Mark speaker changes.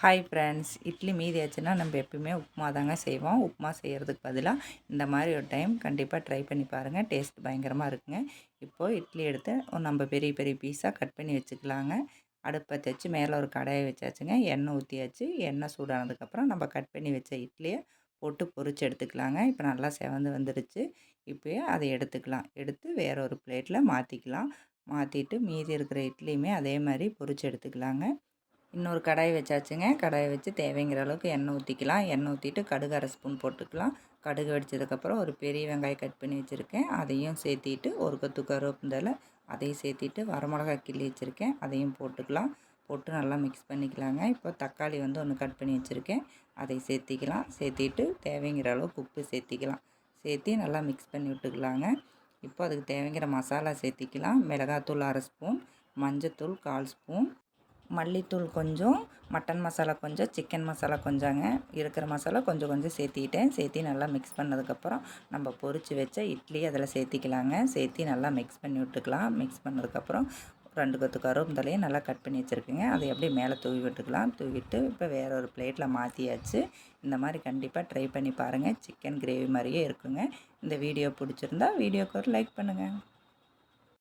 Speaker 1: Hi friends idli மீதி ஆச்சுன்னா நம்ம எப்பயுமே உப்புமா தாங்க செய்வோம். உப்புமா செய்கிறதுக்கு பதிலாக இந்த மாதிரி ஒரு டைம் கண்டிப்பாக ட்ரை பண்ணி பாருங்கள் டேஸ்ட் பயங்கரமாக இருக்குங்க. இப்போது இட்லி எடுத்து நம்ம பெரிய பெரிய பீஸாக கட் பண்ணி வச்சுக்கலாங்க. அடுப்பை வச்சு மேலே ஒரு கடாயை வச்சாச்சுங்க. எண்ணெய் ஊற்றியாச்சு எண்ணெய் சூடானதுக்கப்புறம் நம்ம கட் பண்ணி வச்ச இட்லியை போட்டு பொறிச்சு எடுத்துக்கலாங்க. இப்போ நல்லா செவந்து வந்துடுச்சு. இப்போயே அதை எடுத்துக்கலாம். எடுத்து வேற ஒரு பிளேட்டில் மாற்றிக்கலாம் மாற்றிட்டு மீதி இருக்கிற இட்லியுமே அதே மாதிரி பொறிச்சு எடுத்துக்கலாங்க. இன்னொரு கடாய் வச்சாச்சுங்க. கடாயை வச்சு தேவைங்கிற அளவுக்கு எண்ணெய் ஊற்றிக்கலாம் எண்ணெய் ஊற்றிட்டு கடுகு அரை ஸ்பூன் போட்டுக்கலாம். கடுகு வெடிச்சதுக்கப்புறம் ஒரு பெரிய வெங்காயம் கட் பண்ணி வச்சுருக்கேன். அதையும் சேர்த்திட்டு ஒரு கொத்து கருவேப்பிந்தலை அதையும் சேர்த்திட்டு வரமிளகாய் கிள்ளி வச்சுருக்கேன். அதையும் போட்டுக்கலாம். போட்டு நல்லா மிக்ஸ் பண்ணிக்கலாங்க. இப்போ தக்காளி வந்து ஒன்று கட் பண்ணி வச்சுருக்கேன். அதை சேர்த்திக்கலாம். சேர்த்திட்டு தேவைங்கிற அளவுக்கு உப்பு சேர்த்திக்கலாம். சேர்த்தி நல்லா மிக்ஸ் பண்ணி விட்டுக்கலாங்க. இப்போ அதுக்கு தேவைங்கிற மசாலா சேர்த்திக்கலாம். மிளகாத்தூள் அரை ஸ்பூன் மஞ்சத்தூள் கால் ஸ்பூன். மல்லித்தூள் கொஞ்சம் மட்டன் மசாலா கொஞ்சம் சிக்கன் மசாலா கொஞ்சங்க. இருக்கிற மசாலா கொஞ்சம் கொஞ்சம் சேர்த்திக்கிட்டேன். சேர்த்தி நல்லா மிக்ஸ் பண்ணதுக்கப்புறம் நம்ம பொரித்து வச்ச இட்லி அதில் சேர்த்திக்கலாங்க. சேர்த்தி நல்லா மிக்ஸ் பண்ணி விட்டுக்கலாம். மிக்ஸ் பண்ணதுக்கப்புறம் ரெண்டு கொத்து கருவேப்பிலையும் நல்லா கட் பண்ணி வச்சுருக்கேங்க. அதை அப்படியே மேலே தூவி விட்டுக்கலாம். தூவிட்டு இப்போ வேறு ஒரு பிளேட்டில் மாற்றியாச்சு இந்த மாதிரி கண்டிப்பாக ட்ரை பண்ணி பாருங்கள் சிக்கன் கிரேவி மாதிரியே இருக்குங்க. இந்த வீடியோ பிடிச்சிருந்தா வீடியோக்கு ஒரு லைக் பண்ணுங்கள்